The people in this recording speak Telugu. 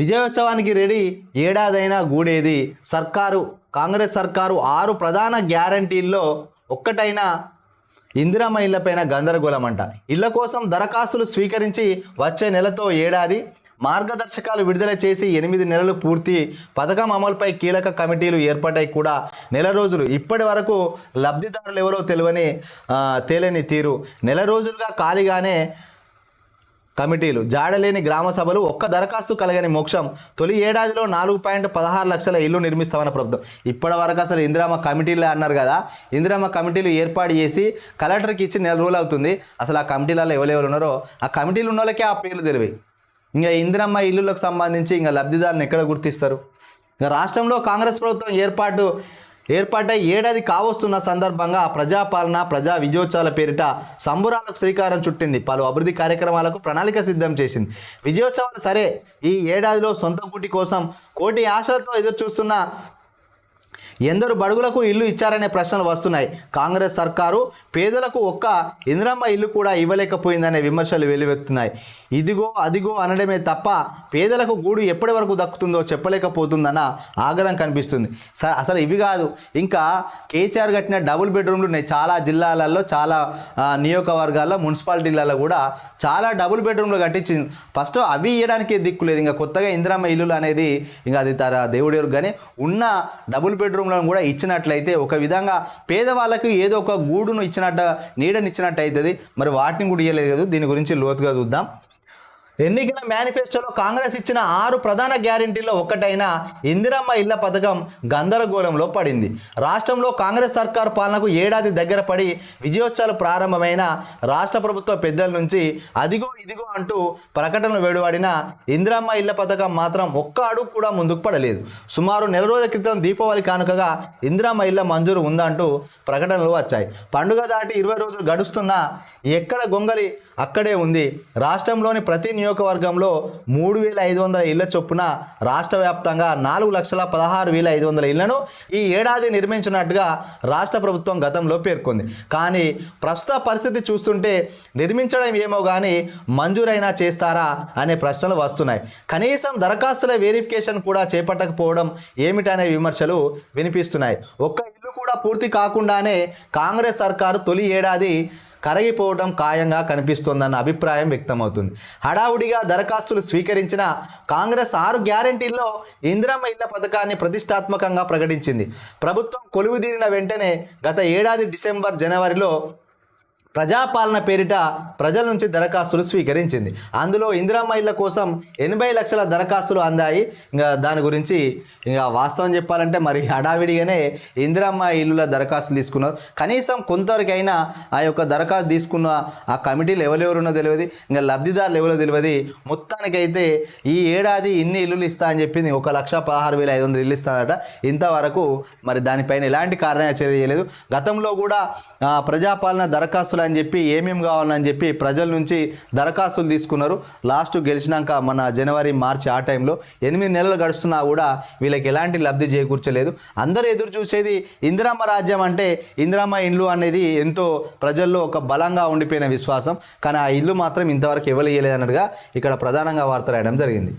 విజయోత్సవానికి రెడీ ఏడాదైనా గూడేది. సర్కారు కాంగ్రెస్ సర్కారు ఆరు ప్రధాన గ్యారంటీల్లో ఒక్కటైన ఇందిరమ్మ ఇళ్ళపైన గందరగోళం అంట ఇళ్ళ కోసం దరఖాస్తులు స్వీకరించి వచ్చే నెలతో ఏడాది మార్గదర్శకాలు విడుదల చేసి ఎనిమిది నెలలు పూర్తి. పథకం అమలుపై కీలక కమిటీలు ఏర్పాటై కూడా. నెల రోజులు. ఇప్పటి వరకు లబ్ధిదారులు ఎవరో తెలియని తేలేని తేలని తీరు. నెల రోజులుగా ఖాళీగానే కమిటీలు. జాడలేని గ్రామ సభలు ఒక్క దరఖాస్తు కలగని మోక్షం. తొలి ఏడాదిలో నాలుగు పాయింట్ పదహారు లక్షల ఇల్లు నిర్మిస్తామన్న ప్రభుత్వం. ఇప్పటి వరకు అసలు ఇందిరామ కమిటీలే అన్నారు కదా. ఇందిరామ కమిటీలు ఏర్పాటు చేసి కలెక్టర్కి ఇచ్చి నెల రోజులు అవుతుంది. అసలు ఆ కమిటీలలో ఎవరెవరు ఉన్నారో ఆ కమిటీలు ఉన్న వాళ్ళకే ఆ పేర్లు తెలివి. ఇంకా ఇందిరమ్మ ఇల్లులకు సంబంధించి ఇంకా లబ్ధిదారులను ఎక్కడ గుర్తిస్తారు? ఇంకా రాష్ట్రంలో కాంగ్రెస్ ప్రభుత్వం ఏర్పాటు ఏర్పాటై ఏడాది కావస్తున్న సందర్భంగా ప్రజాపాలన ప్రజా విజయోత్సవాల పేరిట సంబురాలకు శ్రీకారం చుట్టింది. పలు అభివృద్ధి కార్యక్రమాలకు ప్రణాళిక సిద్ధం చేసింది. విజయోత్సవాలు సరే ఈ ఏడాదిలో సొంత గుటి కోసం కోటి ఆశలతో ఎదురు చూస్తున్న ఎందరు బడుగులకు ఇల్లు ఇచ్చారనే ప్రశ్నలు వస్తున్నాయి. కాంగ్రెస్ సర్కారు పేదలకు ఒక్క ఇందిరమ్మ ఇల్లు కూడా ఇవ్వలేకపోయిందనే విమర్శలు వెలువెత్తున్నాయి ఇదిగో అదిగో అనడమే తప్ప పేదలకు గూడు ఎప్పటి వరకు దక్కుతుందో చెప్పలేకపోతుందన్న ఆగ్రహం కనిపిస్తుంది. స- అసలు ఇవి కాదు. ఇంకా కేసీఆర్ కట్టిన డబుల్ బెడ్రూమ్లు ఉన్నాయి. చాలా జిల్లాలలో చాలా నియోజకవర్గాల్లో మున్సిపాలిటీలలో కూడా చాలా డబుల్ బెడ్రూమ్లు కట్టించింది. ఫస్ట్ అవి ఇవ్వడానికి దిక్కు లేదు. ఇంకా కొత్తగా ఇందిరమ్మ ఇల్లులు అనేది ఇంకా అది తర దేవుడు కానీ ఉన్న డబుల్ బెడ్రూమ్లను కూడా ఇచ్చినట్లయితే ఒక విధంగా పేదవాళ్ళకి ఏదో ఒక గూడును ఇచ్చినట్టు నీడనిచ్చినట్టు అవుతుంది మరి వాటిని కూడా ఇవ్వలేదు కదా. దీని గురించి లోతుగా చూద్దాం. ఎన్నికల మేనిఫెస్టోలో కాంగ్రెస్ ఇచ్చిన ఆరు ప్రధాన గ్యారెంటీల్లో ఒకటైన ఇందిరమ్మ ఇళ్ళ పథకం గందరగోళంలో పడింది. రాష్ట్రంలో కాంగ్రెస్ సర్కారు పాలనకు ఏడాది దగ్గర పడి విజయోత్సవాలు ప్రారంభమైన రాష్ట్ర ప్రభుత్వ పెద్దల నుంచి అదిగో ఇదిగో అంటూ ప్రకటనలు వెలువడిన ఇందిరమ్మ ఇళ్ళ పథకం మాత్రం ఒక్క అడుగు కూడా ముందుకు పడలేదు. సుమారు నెల రోజుల క్రితం దీపావళి కానుకగా ఇందిరమ్మ ఇళ్ళ మంజూరు ఉందంటూ ప్రకటనలు వచ్చాయి. పండుగ దాటి ఇరవై రోజులు గడుస్తున్నా ఎక్కడ గొంగలి అక్కడే ఉంది. రాష్ట్రంలోని ప్రతి నియోజకవర్గంలో మూడు వేల ఐదు వందల ఇళ్ళ చొప్పున రాష్ట్ర వ్యాప్తంగా నాలుగు లక్షల పదహారు వేల ఐదు వందల ఇళ్ళను ఈ ఏడాది నిర్మించినట్టుగా రాష్ట్ర ప్రభుత్వం గతంలో పేర్కొంది. కానీ ప్రస్తుత పరిస్థితి చూస్తుంటే నిర్మించడం ఏమో కానీ మంజూరైనా చేస్తారా అనే ప్రశ్నలు వస్తున్నాయి. కనీసం దరఖాస్తుల వెరిఫికేషన్ కూడా చేపట్టకపోవడం ఏమిటనే విమర్శలు వినిపిస్తున్నాయి. ఒక్క ఇల్లు కూడా పూర్తి కాకుండానే కాంగ్రెస్ సర్కారు తొలి ఏడాది కరగిపోవడం ఖాయంగా కనిపిస్తోందన్న అభిప్రాయం వ్యక్తమవుతుంది. హడావుడిగా దరఖాస్తులు స్వీకరించిన కాంగ్రెస్ ఆరు గ్యారంటీల్లో ఇందిరమ్మ ఇళ్ళ పథకాన్ని ప్రతిష్టాత్మకంగా ప్రకటించింది. ప్రభుత్వం కొలువుదీరిన వెంటనే గత ఏడాది డిసెంబర్ జనవరిలో ప్రజాపాలన పేరిట ప్రజల నుంచి దరఖాస్తులు స్వీకరించింది. అందులో ఇందిరామ్మ ఇళ్ళ కోసం ఎనభై లక్షల దరఖాస్తులు అందాయి. ఇంకా దాని గురించి ఇంకా వాస్తవం చెప్పాలంటే మరి హడావిడిగానే ఇందిరామ్మ ఇల్లుల దరఖాస్తులు తీసుకున్నారు. కనీసం కొంతవరకైనా ఆ యొక్క దరఖాస్తు తీసుకున్న ఆ కమిటీలు ఎవరెవరున్నో తెలియదు. ఇంకా లబ్ధిదారులు ఎవరో తెలియదు. మొత్తానికైతే ఈ ఏడాది ఇన్ని ఇల్లులు ఇస్తా అని చెప్పింది. ఒక లక్ష పదహారు వేల ఐదు వందలు ఇల్లు ఇస్తానట ఇంతవరకు మరి దానిపైన ఎలాంటి కార్యాచర్య చేయలేదు. గతంలో కూడా ప్రజాపాలన దరఖాస్తులు అని చెప్పి ఏమేమి కావాలని చెప్పి ప్రజల నుంచి దరఖాస్తులు తీసుకున్నారు. లాస్ట్ గెలిచినాక మన జనవరి మార్చి ఆ టైంలో ఎనిమిది నెలలు గడుస్తున్నా కూడా వీళ్ళకి ఎలాంటి లబ్ధి చేకూర్చలేదు. అందరూ ఎదురు చూసేది ఇందిరమ్మ రాజ్యం అంటే ఇందిరమ్మ ఇండ్లు అనేది ఎంతో ప్రజల్లో ఒక బలంగా ఉండిపోయిన విశ్వాసం. కానీ ఆ ఇల్లు మాత్రం ఇంతవరకు ఇవ్వలేయలేదన్నట్టుగా ఇక్కడ ప్రధానంగా వార్త రాయడం జరిగింది.